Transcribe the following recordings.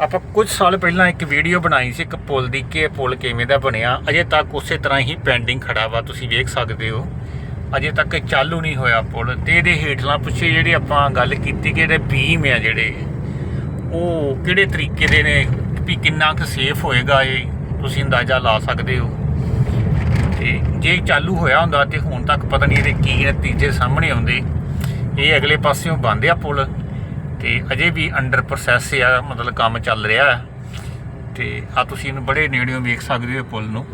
ਆਪਾਂ ਕੁਝ ਸਾਲ ਪਹਿਲਾਂ ਇੱਕ ਵੀਡੀਓ ਬਣਾਈ ਸੀ, ਇੱਕ ਪੁਲ ਦੀ, ਕਿ ਪੁਲ ਕਿਵੇਂ ਦਾ ਬਣਿਆ। ਅਜੇ ਤੱਕ ਉਸੇ ਤਰ੍ਹਾਂ ਹੀ ਪੈਂਡਿੰਗ ਖੜਾ ਵਾ, ਤੁਸੀਂ ਵੇਖ ਸਕਦੇ ਹੋ। ਅਜੇ ਤੱਕ ਚਾਲੂ ਨਹੀਂ ਹੋਇਆ ਪੁਲ। ਤੇ ਇਹਦੇ ਹੇਠਲਾਂ ਪਿੱਛੇ ਜਿਹੜੀ ਆਪਾਂ ਗੱਲ ਕੀਤੀ ਕਿ ਇਹਦੇ ਬੀਮ ਆ ਜਿਹੜੇ, ਉਹ ਕਿਹੜੇ ਤਰੀਕੇ ਦੇ ਨੇ, ਵੀ ਕਿੰਨਾ ਕੁ ਸੇਫ ਹੋਏਗਾ ਇਹ, ਤੁਸੀਂ ਅੰਦਾਜ਼ਾ ਲਾ ਸਕਦੇ ਹੋ। ਤੇ ਜੇ ਚਾਲੂ ਹੋਇਆ ਹੁੰਦਾ ਤੇ ਹੁਣ ਤੱਕ ਪਤਾ ਨਹੀਂ ਇਹਦੇ ਕੀ ਨਤੀਜੇ ਸਾਹਮਣੇ ਆਉਂਦੇ। ਇਹ ਅਗਲੇ ਪਾਸਿਓਂ ਬੰਦ ਆ ਪੁਲ। ਤੇ ਅਜੇ ਵੀ ਅੰਡਰ ਪ੍ਰੋਸੈਸ ਆ, ਮਤਲਬ ਕੰਮ ਚੱਲ ਰਿਹਾ ਹੈ। ਤੇ ਆ ਤੁਸੀਂ ਇਹਨੂੰ ਬੜੇ ਨੇੜਿਓਂ ਵੇਖ ਸਕਦੇ ਹੋ ਪੁਲ ਨੂੰ।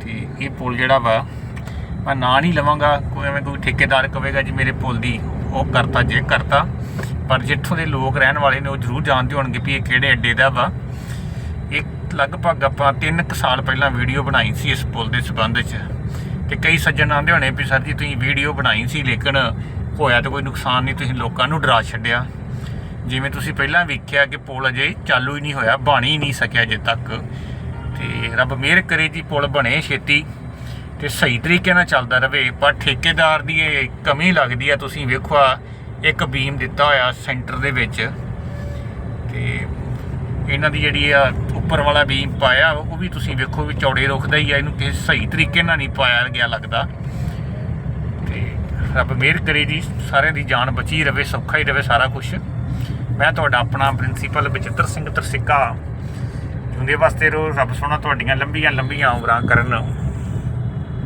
ਤੇ ਇਹ ਪੁਲ ਜਿਹੜਾ ਵਾ, ਮੈਂ ਨਾਂ ਨਹੀਂ ਲਵਾਂਗਾ, ਕੋਈ ਐਵੇਂ ਕੋਈ ਠੇਕੇਦਾਰ ਕਹੇਗਾ ਜੀ ਮੇਰੇ ਪੁਲ ਦੀ ਉਹ ਕਰਤਾ, ਜੇ ਕਰਤਾ। ਪਰ ਜਿੱਥੋਂ ਦੇ ਲੋਕ ਰਹਿਣ ਵਾਲੇ ਨੇ, ਉਹ ਜ਼ਰੂਰ ਜਾਣਦੇ ਹੋਣਗੇ ਵੀ ਇਹ ਕਿਹੜੇ ਅੱਡੇ ਦਾ ਵਾ। ਇਹ ਲਗਭਗ ਆਪਾਂ 3 ਕੁ ਸਾਲ ਪਹਿਲਾਂ ਵੀਡੀਓ ਬਣਾਈ ਸੀ ਇਸ ਪੁਲ ਦੇ ਸਬੰਧ 'ਚ। ਤੇ ਕਈ ਸੱਜਣ ਆਂਦੇ ਹੋਣੇ ਵੀ, ਸਰ ਜੀ, ਤੁਸੀਂ ਵੀਡੀਓ ਬਣਾਈ ਸੀ, ਲੇਕਿਨ ਹੋਇਆ ਤਾਂ ਕੋਈ ਨੁਕਸਾਨ ਨਹੀਂ, ਤੁਸੀਂ ਲੋਕਾਂ ਨੂੰ ਡਰਾ ਛੱਡਿਆ। ਜਿਵੇਂ ਤੁਸੀਂ ਪਹਿਲਾਂ ਵੇਖਿਆ ਕਿ ਪੁਲ ਅਜੇ ਚਾਲੂ ਹੀ ਨਹੀਂ ਹੋਇਆ, ਬਣ ਹੀ ਨਹੀਂ ਸਕਿਆ ਅਜੇ ਤੱਕ। ਤੇ ਰੱਬ ਮਿਹਰ ਕਰੇ ਜੀ, ਪੁਲ ਬਣੇ ਛੇਤੀ ਤੇ ਸਹੀ ਤਰੀਕੇ ਨਾਲ ਚੱਲਦਾ ਰਵੇ ਪਰ ਠੇਕੇਦਾਰ ਦੀ ਇਹ ਕਮੀ ਲੱਗਦੀ ਆ, ਤੁਸੀਂ ਵੇਖੋ ਆ, ਇੱਕ ਬੀਮ ਦਿੱਤਾ ਹੋਇਆ ਸੈਂਟਰ ਦੇ ਵਿੱਚ। ਤੇ ਇਹਨਾਂ ਦੀ ਜਿਹੜੀ ਆ ਉੱਪਰ ਵਾਲਾ ਬੀਮ ਪਾਇਆ, ਉਹ ਵੀ ਤੁਸੀਂ ਵੇਖੋ ਵੀ ਚੌੜੇ ਰੁਖਦਾ ਹੀ ਆ, ਇਹਨੂੰ ਕਿਸੇ ਸਹੀ ਤਰੀਕੇ ਨਾਲ ਨਹੀਂ ਪਾਇਆ ਗਿਆ ਲੱਗਦਾ। ਰੱਬ ਮਿਹਰ ਕਰੇ ਜੀ, ਸਾਰਿਆਂ ਦੀ ਜਾਨ ਬਚੀ ਰਵੇ, ਸੌਖਾ ਹੀ ਰਵੇ ਸਾਰਾ ਕੁਝ ਮੈਂ ਤੁਹਾਡਾ ਆਪਣਾ ਪ੍ਰਿੰਸੀਪਲ ਬਚਿੱਤਰ ਸਿੰਘ ਤਰਸਿੱਕਾ। ਹੁੰਦੇ ਵਾਸਤੇ ਰੋ ਰੱਬ ਸੋਹਣਾ ਤੁਹਾਡੀਆਂ ਲੰਬੀਆਂ ਲੰਬੀਆਂ ਉਮਰਾਂ ਕਰਨ।